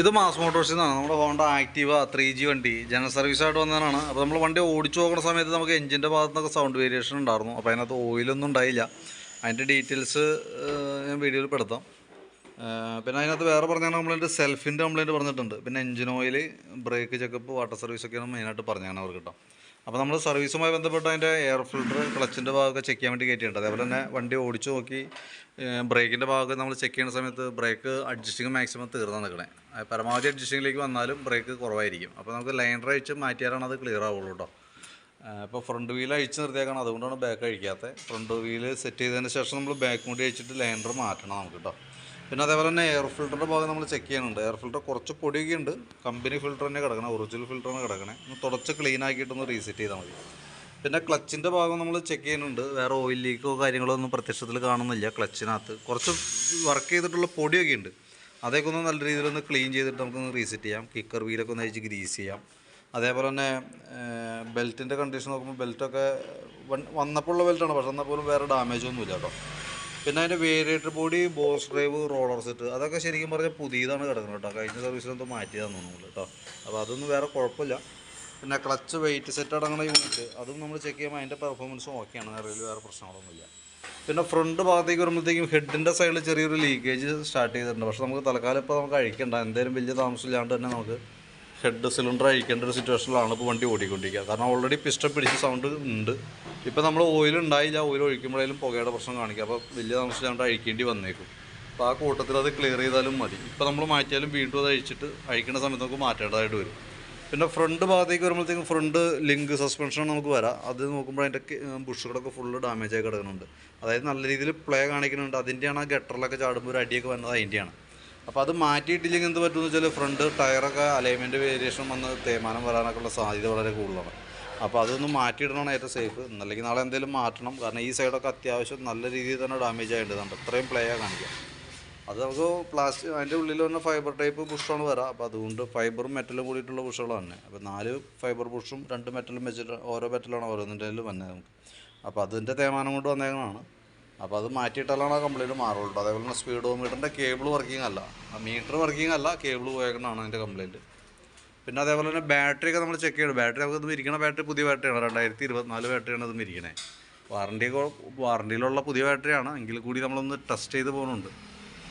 ഇത് മാസ് മോട്ടോഴ്സിൽ നിന്നാണ്. നമ്മുടെ ഹോണ്ട ആക്റ്റീവ ത്രീ ജി വണ്ടി ജനറൽ സർവീസ് ആയിട്ട് വന്നതാണ് അപ്പോൾ നമ്മൾ വണ്ടി ഓടിച്ചു നോക്കുന്ന സമയത്ത് നമുക്ക് എഞ്ചിന്റെ ഭാഗത്തു നിന്നൊക്കെ സൗണ്ട് വേരിയേഷൻ ഉണ്ടായിരുന്നു. അപ്പോൾ അതിനകത്ത് ഓയിലൊന്നും ഉണ്ടായില്ല. അതിന്റെ ഡീറ്റെയിൽസ് ഞാൻ വീഡിയോയിൽ പെടുത്താം. പിന്നെ അതിനകത്ത് വേറെ പറഞ്ഞാൽ കംപ്ലൈന്റ് സെൽഫിന്റെ കംപ്ലൈന്റ് പറഞ്ഞിട്ടുണ്ട്. പിന്നെ engine oil brake checkup water സർവീസൊക്കെയാണ് മെയിനായിട്ട് പറഞ്ഞാണ് അവർക്ക് കേട്ടോ. അപ്പോൾ നമ്മൾ സർവീസുമായി ബന്ധപ്പെട്ട് അതിന്റെ എയർ ഫിൽട്ടർ ക്ലച്ചിന്റെ ഭാഗമൊക്കെ ചെക്ക് ചെയ്യാൻ വേണ്ടി കയറ്റിയിട്ടുണ്ട്. അതേപോലെ തന്നെ വണ്ടി ഓടിച്ചു നോക്കി ബ്രേക്കിന്റെ ഭാഗം നമ്മൾ ചെക്ക് ചെയ്യുന്ന സമയത്ത് ബ്രേക്ക് അഡ്ജസ്റ്റിംഗ് മാക്സിമം തീർന്നു നിൽക്കണേ പരമാവധി അഡ്ജസ്റ്റിങ്ങിലേക്ക് വന്നാലും ബ്രേക്ക് കുറവായിരിക്കും. അപ്പോൾ നമുക്ക് ലൈനർ അഴിച്ച് മാറ്റിയാലാണ് അത് ക്ലിയർ ആവുള്ളൂ കേട്ടോ ഇപ്പോൾ ഫ്രണ്ട് വീൽ അഴിച്ച് നിർത്തിയേക്കണം. അതുകൊണ്ടാണ് ബാക്ക് അഴിക്കാത്തത് ഫ്രണ്ട് വീൽ സെറ്റ് ചെയ്തതിന് ശേഷം നമ്മൾ ബാക്ക് മുടി അഴിച്ചിട്ട് ലൈനർ മാറ്റണം നമുക്ക് കേട്ടോ പിന്നെ അതേപോലെ തന്നെ എയർ ഫിൽറ്ററിന്റെ ഭാഗം നമ്മൾ ചെക്ക് ചെയ്യുന്നുണ്ട്. എയർ ഫിൽറ്റർ കുറച്ച് പൊടിയൊക്കെ ഉണ്ട് കമ്പനി ഫിൽറ്റർ തന്നെ കിടക്കണം ഒറിജിനൽ ഫിൽറ്ററാണ് കിടക്കണേ. ഒന്ന് തുടച്ച് ക്ലീൻ ആക്കിയിട്ടൊന്ന് റീസെറ്റ് ചെയ്താൽ മതി. പിന്നെ ക്ലച്ചിന്റെ ഭാഗം നമ്മൾ ചെക്ക് ചെയ്യുന്നുണ്ട്. വേറെ ഓയിൽ ലീക്കോ കാര്യങ്ങളോ ഒന്നും പ്രത്യക്ഷത്തിൽ കാണുന്നില്ല ക്ലച്ചിനകത്ത് കുറച്ച് വർക്ക് ചെയ്തിട്ടുള്ള പൊടിയൊക്കെ ഉണ്ട്. അതൊക്കെ ഒന്ന് നല്ല രീതിയിലൊന്ന് ക്ലീൻ ചെയ്തിട്ട് നമുക്കൊന്ന് റീസെറ്റ് ചെയ്യാം. കിക്കർ വീലൊക്കെ ഒന്ന് അഴിച്ച് ഗ്രീസ് ചെയ്യാം. അതേപോലെ തന്നെ ബെൽറ്റിന്റെ കണ്ടീഷൻ നോക്കുമ്പോൾ ബെൽറ്റൊക്കെ വന്നപ്പോൾ ഉള്ള ബെൽറ്റാണ് പക്ഷെ എന്നാൽ പോലും വേറെ ഡാമേജ് ഒന്നുമില്ല കേട്ടോ. പിന്നെ അതിന്റെ variator body boss drive roller set അതൊക്കെ ശരിക്കും പറഞ്ഞാൽ പുതിയതാണ് കിടക്കുന്നത് കേട്ടോ. കഴിഞ്ഞ സർവീസിലെന്തോ മാറ്റിയതാന്ന് നമ്മൾ കേട്ടോ. അപ്പോൾ അതൊന്നും വേറെ കുഴപ്പമില്ല. പിന്നെ ക്ലച്ച് വെയിറ്റ് സെറ്റ് അടങ്ങുന്ന യൂണിറ്റ് അതും നമ്മൾ ചെക്ക് ചെയ്യുമ്പോൾ അതിന്റെ പെർഫോമൻസും ഓക്കെയാണ് നിറയിൽ വേറെ പ്രശ്നങ്ങളൊന്നുമില്ല. പിന്നെ ഫ്രണ്ട് ഭാഗത്തേക്ക് വരുമ്പോഴത്തേക്കും ഹെഡിന്റെ സൈഡിൽ ചെറിയൊരു ലീക്കേജ് സ്റ്റാർട്ട് ചെയ്തിട്ടുണ്ട്. പക്ഷേ നമുക്ക് തൽക്കാലം ഇപ്പോൾ നമുക്ക് അഴിക്കണ്ട. എന്തായാലും വലിയ താമസമില്ലാണ്ട് തന്നെ നമുക്ക് ഹെഡ് സിലിണ്ടർ അഴിക്കേണ്ട ഒരു സിറ്റുവേഷനിലാണ് ഇപ്പോൾ വണ്ടി ഓടിക്കൊണ്ടിരിക്കുക. കാരണം ഓൾറെഡി പിസ്റ്റം പിടിച്ച സൗണ്ട് ഉണ്ട്. ഇപ്പോൾ നമ്മൾ ഓയിൽ ഉണ്ടായില്ല ഓയിൽ ഒഴിക്കുമ്പോഴേലും പുകയുടെ പ്രശ്നം കാണിക്കുക അപ്പോൾ വലിയ താമസമില്ലാണ്ട് അഴിക്കേണ്ടി വന്നേക്കും. അപ്പോൾ ആ കൂട്ടത്തിൽ അത് ക്ലിയർ ചെയ്താലും മതി. ഇപ്പോൾ നമ്മൾ മാറ്റിയാലും വീണ്ടും അത് അഴിച്ചിട്ട് അഴിക്കേണ്ട സമയത്ത് നമുക്ക് മാറ്റേണ്ടതായിട്ട് വരും. പിന്നെ ഫ്രണ്ട് ഭാഗത്തേക്ക് വരുമ്പോഴത്തേക്കും ഫ്രണ്ട് ലിങ്ക് സസ്പെൻഷൻ നമുക്ക് വരാം. അത് നോക്കുമ്പോൾ അതിന്റെ ബുഷുകളൊക്കെ ഫുള്ള് ഡാമേജ് ആയി കിടക്കുന്നുണ്ട്. അതായത് നല്ല രീതിയിൽ പ്ലേ കാണിക്കുന്നുണ്ട്. അതിന്റെയാണ് ആ ഗട്ടറിലൊക്കെ ചാടുമ്പോൾ ഒരു അടിയൊക്കെ വന്നത് അതിന്റെയാണ് അപ്പോൾ അത് മാറ്റിയിട്ടില്ലെങ്കിൽ എന്ത് പറ്റുമെന്ന് വെച്ചാൽ ഫ്രണ്ട് ടയറൊക്കെ അലൈൻമെന്റ് വേരിയേഷൻ വന്ന് തേയ്മാനം വരാനൊക്കെ ഉള്ള സാധ്യത വളരെ കൂടുതലാണ്. അപ്പോൾ അതൊന്ന് മാറ്റിയിടണമാണ് ഏറ്റവും സേഫ് എന്നല്ലെങ്കിൽ നാളെ എന്തെങ്കിലും മാറ്റണം. കാരണം ഈ സൈഡൊക്കെ അത്യാവശ്യം നല്ല രീതിയിൽ തന്നെ ഡാമേജ് ആയിട്ടുണ്ട്. അത്രയും പ്ലേ ആ കാണിക്കുക അത് നമുക്ക് പ്ലാസ്റ്റിക് അതിന്റെ ഉള്ളിൽ തന്നെ ഫൈബർ ടൈപ്പ് ബുഷാണ് വരാം. അപ്പോൾ അതുകൊണ്ട് ഫൈബറും മെറ്റലും കൂടിയിട്ടുള്ള ബുഷുകളാണ് തന്നെ അപ്പോൾ നാല് ഫൈബർ ബുഷും രണ്ട് മെറ്റലും വെച്ചിട്ട് ഓരോ മെറ്റലാണ് ഓരോന്നിന്റെ വന്നത് നമുക്ക്. അപ്പോൾ അതിന്റെ തേമാനം കൊണ്ട് വന്നേക്കണതാണ്. അപ്പോൾ അത് മാറ്റിയിട്ടാലാണ് ആ കംപ്ലൈന്റ് മാറുള്ളൂ. അതേപോലെ തന്നെ സ്പീഡോ മീറ്ററിന്റെ കേബിൾ വർക്കിംഗ് അല്ല. മീറ്റർ വർക്കിംഗ് അല്ല കേബിൾ പോയേക്കണതാണ് അതിന്റെ കംപ്ലൈന്റ് പിന്നെ അതേപോലെ തന്നെ ബാറ്ററി ഒക്കെ നമ്മൾ ചെക്ക് ചെയ്യണം. ബാറ്ററി നമുക്ക് ഇത് ഇരിക്കുന്ന ബാറ്ററി പുതിയ ബാറ്ററിയാണ് രണ്ടായിരത്തി ഇരുപത്തിനാല് ബാറ്ററിയാണ് ഇത് ഇരിക്കണേ. വാറണ്ടി വാറണ്ടിയിലുള്ള പുതിയ ബാറ്ററിയാണ് എങ്കിൽ കൂടി നമ്മളൊന്ന് ടെസ്റ്റ് ചെയ്ത് പോകുന്നുണ്ട്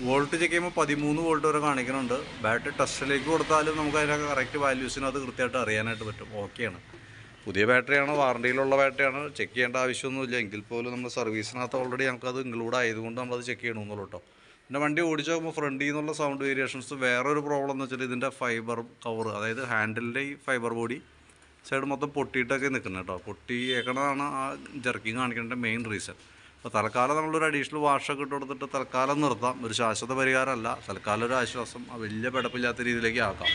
വോൾട്ട് ചെക്ക് ചെയ്യുമ്പോൾ പതിമൂന്ന് വോൾട്ട് വരെ കാണിക്കുന്നുണ്ട് ബാറ്ററി ടെസ്റ്റിലേക്ക് കൊടുത്താലും നമുക്ക് അതിന്റെ കറക്റ്റ് വാല്യൂസിനത് കൃത്യമായിട്ട് അറിയാനായിട്ട് പറ്റും. ഓക്കെയാണ് പുതിയ ബാറ്ററിയാണ്? വാറണ്ടിയിലുള്ള ബാറ്ററിയാണ്? ചെക്ക് ചെയ്യേണ്ട ആവശ്യമൊന്നുമില്ല. എങ്കിൽ പോലും നമ്മൾ സർവീസിനകത്ത് ഓൾറെഡി ഞങ്ങൾക്കത് ഇൻക്ലൂഡ് ആയതുകൊണ്ട് നമ്മളത് ചെക്ക് ചെയ്യണമെന്നുള്ളൂ കേട്ടോ. പിന്നെ വണ്ടി ഓടിച്ച് നോക്കുമ്പോൾ ഫ്രണ്ടിൽ നിന്നുള്ള സൗണ്ട് വേരിയേഷൻസ് വേറൊരു പ്രോബ്ലം എന്ന് വെച്ചാൽ ഇതിന്റെ ഫൈബർ കവർ അതായത് ഹാൻഡിലിന്റെ ഈ ഫൈബർ ബോഡി സൈഡ് മൊത്തം പൊട്ടിയിട്ടൊക്കെ നിൽക്കുന്നത് കേട്ടോ. പൊട്ടിയേക്കണതാണ് ആ ജർക്കിങ് കാണിക്കേണ്ട മെയിൻ റീസൺ അപ്പോൾ തൽക്കാലം നമ്മളൊരു അഡീഷണൽ വാഷൊക്കെ ഇട്ട് കൊടുത്തിട്ട് തൽക്കാലം നിർത്താം. ഒരു ശാശ്വത പരിഹാരമല്ല. തൽക്കാലം ഒരു ആശ്വാസം. വലിയ പിടപ്പില്ലാത്ത രീതിയിലേക്ക് ആക്കാം.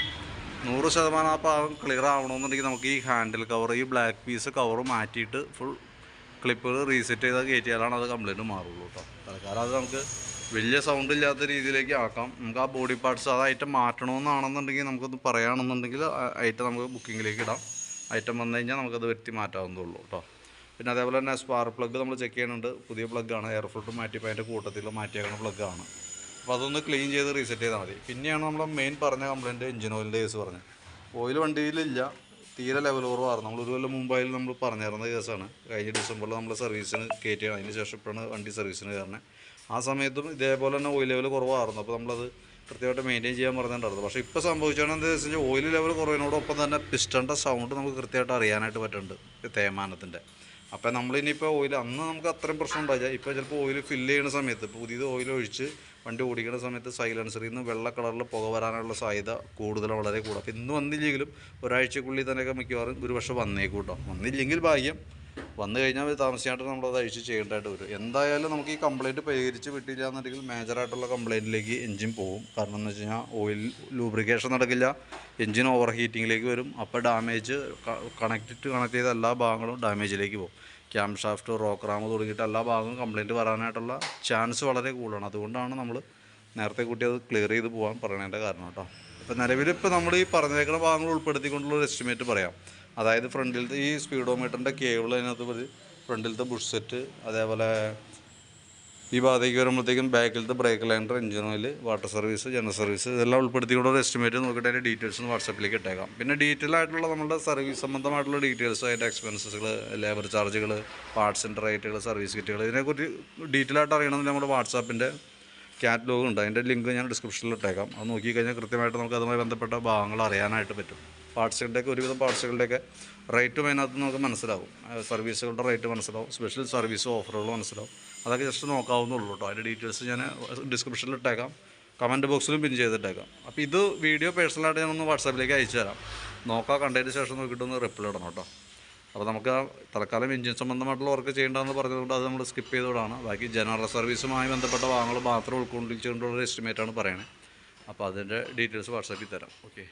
നൂറ് ശതമാനം ആ ഭാഗം ക്ലിയർ ആവണമെന്നുണ്ടെങ്കിൽ നമുക്ക് ഈ ഹാൻഡിൽ കവർ ഈ ബ്ലാക്ക് പീസ് കവർ മാറ്റിയിട്ട് ഫുൾ ക്ലിപ്പുകൾ റീസെറ്റ് ചെയ്താൽ കയറ്റിയാലാണ് അത് കംപ്ലൈന്റ് മാറുള്ളൂ കേട്ടോ തൽക്കാലം അത് നമുക്ക് വലിയ സൗണ്ട് ഇല്ലാത്ത രീതിയിലേക്ക് ആക്കാം. നമുക്ക് ആ ബോഡി പാർട്സ് അത് ഐറ്റം മാറ്റണമെന്നാണെന്നുണ്ടെങ്കിൽ നമുക്കൊന്ന് പറയുകയാണെന്നുണ്ടെങ്കിൽ ഐറ്റം നമുക്ക് ബുക്കിങ്ങിലേക്ക് ഇടാം. ഐറ്റം വന്നു കഴിഞ്ഞാൽ നമുക്കത് വരുത്തി മാറ്റാവുന്നതുള്ളൂ കേട്ടോ പിന്നെ അതേപോലെ തന്നെ സ്പാർ പ്ലഗ് നമ്മൾ ചെക്ക് ചെയ്യുന്നുണ്ട്. പുതിയ പ്ലഗ്ഗാണ് എയർ ഫിൽട്ടർ മാറ്റിയപ്പോൾ അതിന്റെ കൂട്ടത്തിൽ മാറ്റിയേക്കുന്ന പ്ലഗ്ഗാണ് അപ്പോൾ അതൊന്ന് ക്ലീൻ ചെയ്ത് റീസെറ്റ് ചെയ്താൽ മതി. പിന്നെയാണ് നമ്മൾ മെയിൻ പറഞ്ഞ കംപ്ലയിന്റ് എഞ്ചിൻ ഓയിലിന്റെ കേസ് പറഞ്ഞത് ഓയിൽ വണ്ടിയിലില്ല. തീരെ ലെവൽ കുറവായിരുന്നു നമ്മൾ ഒരു കൊല്ലം മുമ്പായാലും നമ്മൾ പറഞ്ഞിരുന്ന കേസാണ് കഴിഞ്ഞ ഡിസംബറിൽ നമ്മൾ സർവീസിന് കയറ്റിയാണ് അതിന് ശേഷം ഇപ്പോഴാണ് വണ്ടി സർവീസിന് കയറുന്നത് ആ സമയത്തും ഇതേപോലെ തന്നെ ഓയിൽ ലെവൽ കുറവായിരുന്നു. അപ്പോൾ നമ്മളത് കൃത്യമായിട്ട് മെയിന്റെയിൻ ചെയ്യാൻ പറഞ്ഞിട്ടുണ്ടായിരുന്നു. പക്ഷേ ഇപ്പോൾ സംഭവിച്ചാണ് എന്താ കഴിഞ്ഞാൽ ഓയിൽ ലെവൽ കുറവിനോടൊപ്പം തന്നെ പിസ്റ്റന്റെ സൗണ്ട് നമുക്ക് കൃത്യമായിട്ട് അറിയാനായിട്ട് പറ്റുന്നുണ്ട്. തേമാനത്തിന്റെ അപ്പോൾ നമ്മളിനിയിപ്പോൾ ഓയിൽ അന്ന് നമുക്ക് അത്രയും പ്രശ്നം ഉണ്ടായില്ല. ഇപ്പോൾ ചിലപ്പോൾ ഓയിൽ ഫില്ല് ചെയ്യുന്ന സമയത്ത് പുതിയത് ഓയിൽ ഒഴിച്ച് വണ്ടി ഓടിക്കുന്ന സമയത്ത് സൈലൻസറിൽ നിന്ന് വെള്ള കളറിൽ പുക വരാനുള്ള സാധ്യത കൂടുതൽ വളരെ കൂടും. അപ്പോൾ ഇന്ന് വന്നില്ലെങ്കിലും ഒരാഴ്ചക്കുള്ളിൽ തന്നെയൊക്കെ മിക്കവാറും ഒരു പക്ഷേ വന്നേക്കും കേട്ടോ വന്നില്ലെങ്കിൽ ഭാഗ്യം വന്നു കഴിഞ്ഞാൽ താമസിയായിട്ട് നമ്മളത് അഴിച്ച് ചെയ്യേണ്ടതായിട്ട് വരും. എന്തായാലും നമുക്ക് ഈ കംപ്ലയിന്റ് പരിഹരിച്ച് വിട്ടില്ല എന്നുണ്ടെങ്കിൽ മേജറായിട്ടുള്ള കംപ്ലയിന്റിലേക്ക് എഞ്ചിൻ പോകും കാരണം എന്ന് വെച്ച് കഴിഞ്ഞാൽ ഓയിൽ ലൂബ്രിക്കേഷൻ നടക്കില്ല. എഞ്ചിൻ ഓവർ ഹീറ്റിങ്ങിലേക്ക് വരും. അപ്പോൾ ഡാമേജ് കണക്റ്റ് കണക്ട് ചെയ്ത എല്ലാ ഭാഗങ്ങളും ഡാമേജിലേക്ക് പോകും. ക്യാം ഷാഫ്റ്റ് റോക്ക് റാം തുടങ്ങിയിട്ട് എല്ലാ ഭാഗവും കംപ്ലയിന്റ് വരാനായിട്ടുള്ള ചാൻസ് വളരെ കൂടുതലാണ്. അതുകൊണ്ടാണ് നമ്മൾ നേരത്തെ കൂട്ടി അത് ക്ലിയർ ചെയ്ത് പോകാൻ പറയണതിന്റെ കാരണം കേട്ടോ. ഇപ്പോൾ നിലവിൽ ഇപ്പോൾ നമ്മൾ ഈ പറഞ്ഞേക്കുന്ന ഭാഗങ്ങൾ ഉൾപ്പെടുത്തിക്കൊണ്ടുള്ള ഒരു എസ്റ്റിമേറ്റ് പറയാം. അതായത് ഫ്രണ്ടിലത്തെ ഈ സ്പീഡോമീറ്ററിന്റെ കേബിൾ അതിനകത്ത് ഫ്രണ്ടിലത്തെ ബുഷ് സെറ്റ് അതേപോലെ ഈ ഭാഗത്തേക്ക് വരുമ്പോഴത്തേക്കും ബാക്കിലത്തെ brake liner engine oil water service general service ഇതെല്ലാം ഉൾപ്പെടുത്തിക്കൊണ്ട് ഒരു എസ്റ്റിമേറ്റ് നോക്കിയിട്ട് അതിന്റെ ഡീറ്റെയിൽസ് വാട്സപ്പിലേക്ക് ഇട്ടേക്കാം. പിന്നെ ഡീറ്റെയിൽ ആയിട്ടുള്ള നമ്മുടെ സർവീസ് സംബന്ധമായിട്ടുള്ള ഡീറ്റെയിൽസ് അതിന്റെ എക്സ്പെൻസസുകൾ ലേബർ ചാർജുകൾ പാർട്സിന്റെ റേറ്റുകൾ സർവീസ് കിറ്റുകൾ ഇതിനെക്കുറിച്ച് ഡീറ്റെയിൽ ആയിട്ട് അറിയണമെങ്കിൽ നമ്മുടെ വാട്സാപ്പിന്റെ കാറ്റലോഗ് ഉണ്ട്. അതിന്റെ ലിങ്ക് ഞാൻ ഡിസ്ക്രിപ്ഷനിൽ ഇട്ടേക്കാം. അത് നോക്കിക്കഴിഞ്ഞാൽ കൃത്യമായിട്ട് നമുക്ക് അതുമായി ബന്ധപ്പെട്ട ഭാഗങ്ങൾ അറിയാനായിട്ട് പറ്റും. പാർട്സുകളുടെയൊക്കെ ഒരുവിധം പാർട്സുകളുടെയൊക്കെ റേറ്റും അതിനകത്ത് നമുക്ക് മനസ്സിലാവും. സർവീസുകളുടെ റേറ്റ് മനസ്സിലാവും. സ്പെഷ്യൽ സർവീസ് ഓഫറുകൾ മനസ്സിലാവും. അതൊക്കെ ജസ്റ്റ് നോക്കാവുന്നുള്ളൂ കേട്ടോ. അതിന്റെ ഡീറ്റെയിൽസ് ഞാൻ ഡിസ്ക്രിപ്ഷനിൽ ഇട്ടേക്കാം. കമന്റ് ബോക്സിലും പിൻ ചെയ്തിട്ടേക്കാം. അപ്പോൾ ഇത് വീഡിയോ പേഴ്സണലായിട്ട് ഞാനൊന്ന് വാട്സാപ്പിലേക്ക് അയച്ചു തരാം. നോക്കാം കണ്ടതിന് ശേഷം നോക്കിയിട്ടൊന്ന് റിപ്ലൈ ഇടണം കേട്ടോ. അപ്പോൾ നമുക്ക് തൽക്കാലം എഞ്ചിൻ സംബന്ധമായിട്ടുള്ള വർക്ക് ചെയ്യേണ്ടതെന്ന് പറഞ്ഞതുകൊണ്ട് അത് നമ്മൾ സ്കിപ്പ് ചെയ്തോടാണ് ബാക്കി ജനറൽ സർവീസുമായി ബന്ധപ്പെട്ട ഭാഗങ്ങൾ മാത്രം ഉൾക്കൊള്ളിച്ചുകൊണ്ടുള്ള എസ്റ്റിമേറ്റാണ് പറയുന്നത് അപ്പോൾ അതിന്റെ ഡീറ്റെയിൽസ് വാട്സാപ്പിൽ തരാം. ഓക്കെ